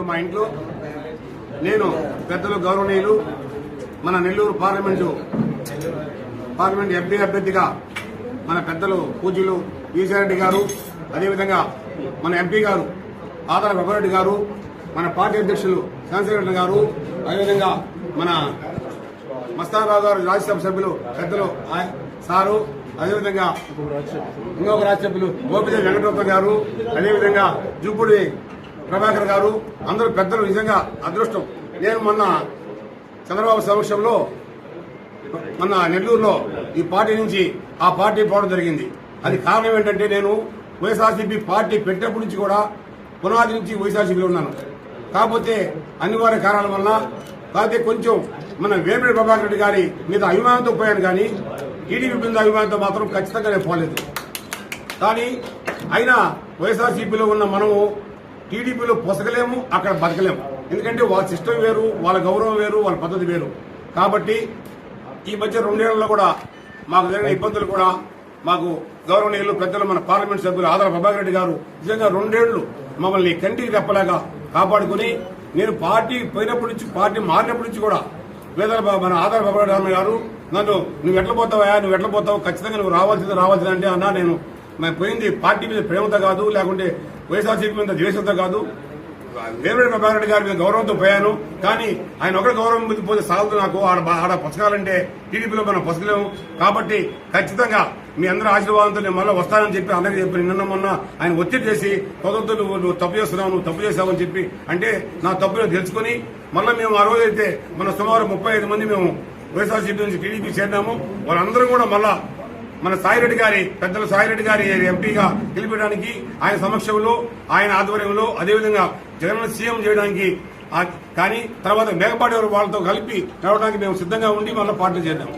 సభ్యులు మా ఇంట్లో. నేను పెద్దలు గౌరవనీయులు. మన నెల్లూరు పార్లమెంటు పార్లమెంట్ ఎంపీ అభ్యర్థిగా మన పెద్దలు పూజ్యులు ఈశారెడ్డి గారు అదేవిధంగా మన ఎంపీ గారు ఆదర గొప్పరెడ్డి గారు మన పార్టీ అధ్యక్షులు చంద్రశేఖర్ గారు అదేవిధంగా మన మస్తానరావు గారు రాజ్యసభ సభ్యులు పెద్దలు ఆయ- సారు అదేవిధంగా ఇంకొక రాజ్య సభ్యులు గోపిదేవి వెంకటరత్న గారు అదేవిధంగా జూపుడి ప్రభాకర్ గారు అందరూ పెద్దలు నిజంగా అదృష్టం. నేను మొన్న చంద్రబాబు సమక్షంలో మన నెల్లూరులో ఈ పార్టీ నుంచి ఆ పార్టీ పోవడం జరిగింది. అది కారణం ఏంటంటే నేను వైఎస్ఆర్సీపీ పార్టీ పెట్టినప్పటి నుంచి కూడా పునాది నుంచి వైఎస్ఆర్సీపీలో ఉన్నాను. కాకపోతే అనివార్య కారణాల వల్ల కాకపోతే కొంచెం మన వేమిరెడ్డి ప్రభాకర్ రెడ్డి గారి మీద అభిమానంతో పోయాను కానీ టీడీపీ మీద అభిమానంతో మాత్రం ఖచ్చితంగా నేను పోలేదు. కానీ అయినా వైఎస్ఆర్సీపీలో ఉన్న మనము టీడీపీలో పొసగలేము అక్కడ బతకలేము. ఎందుకంటే వాళ్ళ సిస్టమ్ వేరు వాళ్ళ గౌరవం వేరు వాళ్ళ పద్ధతి వేరు. కాబట్టి ఈ మధ్య రెండేళ్ళలో కూడా మాకు జరిగిన ఇబ్బందులు కూడా మాకు గౌరవనీయులు పెద్దలు మన పార్లమెంట్ సభ్యులు ఆదర ప్రభాకర్ రెడ్డి గారు నిజంగా రెండేళ్ళు మమ్మల్ని కంటికి రెప్పలాగా కాపాడుకుని నేను పార్టీ పోయినప్పటి నుంచి పార్టీ మారినప్పటి నుంచి కూడా వేదల మన ఆధార బాబు గారు నన్ను నువ్వు ఎట్లా పోతావా నువ్వు ఎట్లా పోతావు? ఖచ్చితంగా నువ్వు రావాల్సింది రావాల్సింది అంటే అన్నా నేను నేను పోయింది పార్టీ మీద ప్రేమతో కాదు లేకుంటే వైఎస్ఆర్సీపీ మీద ద్వేషంతో కాదు. వేమిరెడ్డి ప్రభాకర్ రెడ్డి గారి మీద గౌరవంతో పోయాను. కానీ ఆయన ఒకరి గౌరవం మీద పోతే సాగుతూ నాకు. ఆడ ఆడ పసకాలంటే టీడీపీలో మనం పసకలేము కాబట్టి ఖచ్చితంగా మీ అందరి ఆశీర్వాదంతో నేను మళ్ళీ వస్తానని చెప్పి అందరికీ చెప్పి నిన్న మొన్న ఆయన ఒత్తిడి చేసి కుదరతో నువ్వు నువ్వు తప్పు చేస్తున్నావు నువ్వు తప్పు చేసావు అని చెప్పి అంటే నా తప్పును తెలుసుకుని మళ్ళీ మేము ఆ రోజు అయితే మన సుమారు ముప్పై ఐదు మంది మేము వైఎస్ఆర్సీపీ నుంచి టీడీపీ చేరినాము. వాళ్ళందరూ కూడా మళ్ళా మన సాయిరెడ్డి గారి పెద్దల సాయిరెడ్డి గారి ఎంపీగా గెలిపించడానికి ఆయన సమక్షంలో ఆయన ఆధ్వర్యంలో అదేవిధంగా జగన్ సీఎం చేయడానికి కానీ తర్వాత మేకపాటి వాళ్ళతో కలిపి నడవడానికి మేము సిద్ధంగా ఉండి మళ్ళీ పార్టీ చేద్దాం.